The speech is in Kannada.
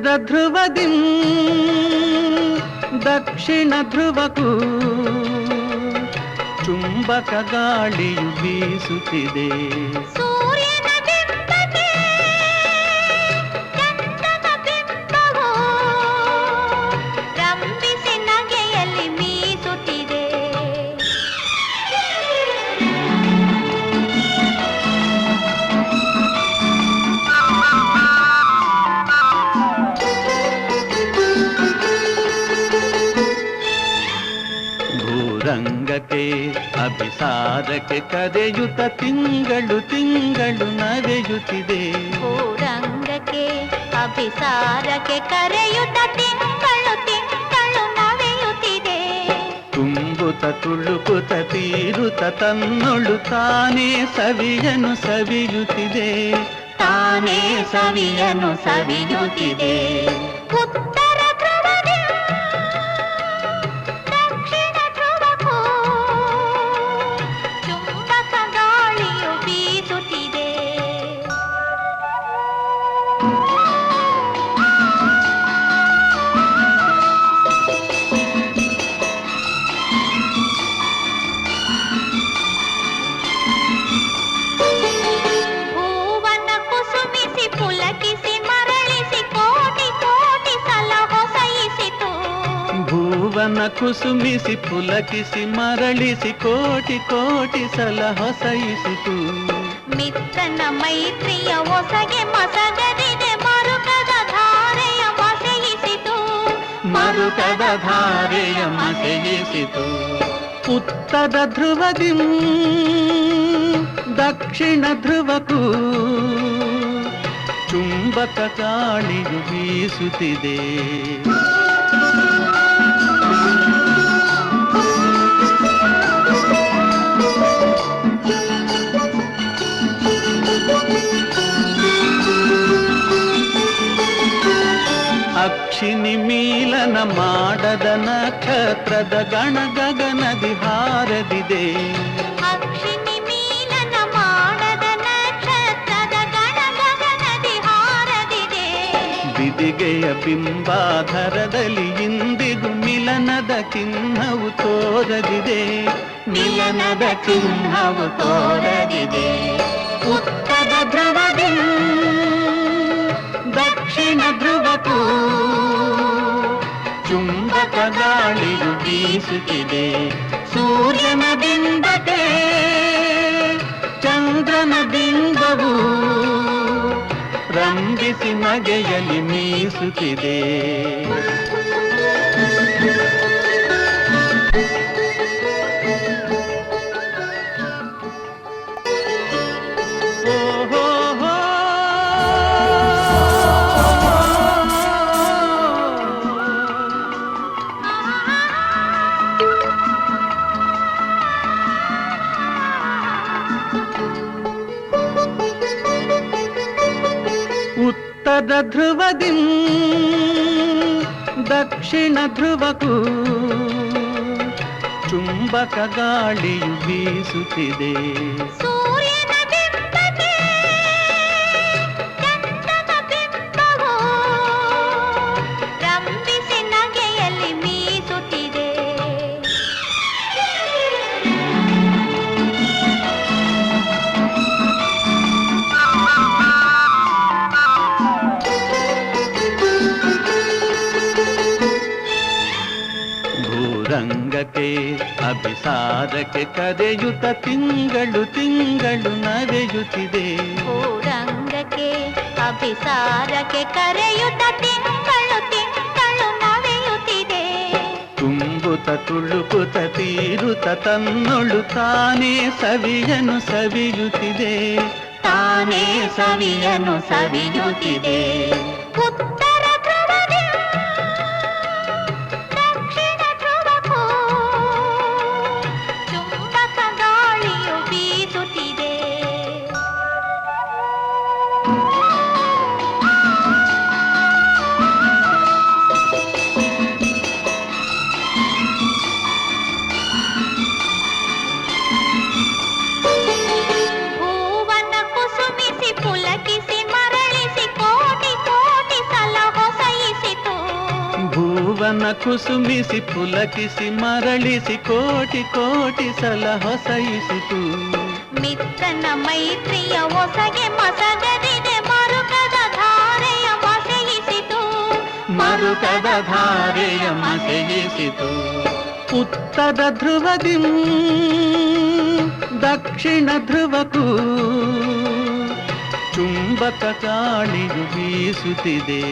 ಉತ್ತರ ಧ್ರುವದಿಂ ದಕ್ಷಿಣ ಧ್ರುವಕ್ಕೂ ಚುಂಬಕ ಗಾಳಿಯು ಬೀಸುತ್ತಿದೆ. ಭೂರಂಗಕ್ಕೆ ಅಭಿಸಾರಕ್ಕೆ ಕರೆಯುತ್ತ ತಿಂಗಳು ತಿಂಗಳು ನವೆಯುತ್ತಿದೆ ಭೂರಂಗಕ್ಕೆ ಅಭಿಸಾರಕ್ಕೆ ಕರೆಯುತ್ತ ತಿಂಗಳು ತಿಂಗಳು ನವೆಯುತ್ತಿದೆ ತುಂಬುತ ತುಳುಕುತ ತೀರುತ ತನ್ನೊಳು ತಾನೇ ಸವಿಯನು ಸವಿಯುತ್ತಿದೆ. ತಾನೇ ಸವಿಯನು ಸವಿಯುತ್ತಿದೆ. ಭುವನ ಕುಸುಮಿಸಿ ಪುಲಕಿಸಿ ಮರಳಿಸಿ ಕೋಟಿ ಕೋಟಿ ಸಲ ಹೊಸಯಿಸಿತು. ಮಿತ್ರನ ಮೈತ್ರಿಯ ಹೊಸಗೆ ಮಸಗದಿದೆ ಮರುಕದ ಧಾರೆಯ ಮಸೆಯಿಸಿತು. ಮರುಕದ ಧಾರೆಯ ಮಸೆಯಿಸಿತು. ಉತ್ತರ ಧ್ರುವದಿ ದಕ್ಷಿಣ ಧ್ರುವಕ್ಕೂ ಚುಂಬಕ ಗಾಳಿಯು ಬೀಸುತ್ತಿದೆ. ಮಾಡದ ನಕ್ಷತ್ರದ ಗಣ ಗಗನದಿ ಹಾರದಿದೆ. ಅಕ್ಷಿನಿ ಮೀಲನ ಮಾಡದ ನಕ್ಷತ್ರದ ಗಣ ಗಗನದಿ ಹಾರದಿದೆ. ಬಿದಿಗೆಯ ಬಿಂಬಾಧರದಲ್ಲಿ ಇಂದಿಗೂ ಮಿಲನದ ಚಿಹ್ನವು ತೋರದಿದೆ. ಮಿಲನದ ಚಿಹ್ನವು ತೋರದಿದೆ. ಗಾಳಿಯು ಬೀಸುತ್ತಿದೆ. ಸೂರ್ಯನ ಬಿಂಬತೆ ಚಂದ್ರನ ಬಿಂಬವು ರಂಭಿಸಿ ನಗೆಯಲ್ಲಿ ಮೀಸುತ್ತಿದೆ. ಉತ್ತರ ಧ್ರುವದಿ ದಕ್ಷಿಣ ಧ್ರುವಕೂ ಚುಂಬಕ ಗಾಳಿಯು ಬೀಸುತ್ತಿದೆ. ಭೂರಂಗಕ್ಕೆ ಅಭಿಸಾರಕ್ಕೆ ಕರೆಯುತ್ತ ತಿಂಗಳು ತಿಂಗಳು ನವೆಯುತ್ತಿದೆ ಭೂರಂಗಕ್ಕೆ ಅಭಿಸಾರಕ್ಕೆ ಕರೆಯುತ್ತ ತಿಂಗಳು ತಿಂಗಳು ನವೆಯುತ್ತಿದೆ ತುಂಬುತ್ತ ತುಳುಕುತ ತೀರುತ ತನ್ನೊಳು ತಾನೇ ಸವಿಯನು ಸವಿಯುತ್ತಿದೆ. ತಾನೇ ಸವಿಯನು ಸವಿಯುತ್ತಿದೆ. ಮನ ಕುಸುಮಿಸಿ ಪುಲಕಿಸಿ ಮರಳಿಸಿ ಕೋಟಿ ಕೋಟಿ ಸಲ ಹೊಸಯಿಸಿತು. ಮಿತ್ರನ ಮೈತ್ರಿಯ ಹೊಸಗೆ ಮಸಗದಿದೆ ಮರುಕದ ಧಾರೆಯ ಮಸೆಯಿಸಿತು. ಮರುಕದ ಧಾರೆಯ ಮಸೆಯಿಸಿತು. ಉತ್ತರ ಧ್ರುವದಿ ದಕ್ಷಿಣ ಧ್ರುವಕ್ಕೂ ಚುಂಬಕ ಗಾಳಿಯು ಬೀಸುತ್ತಿದೆ.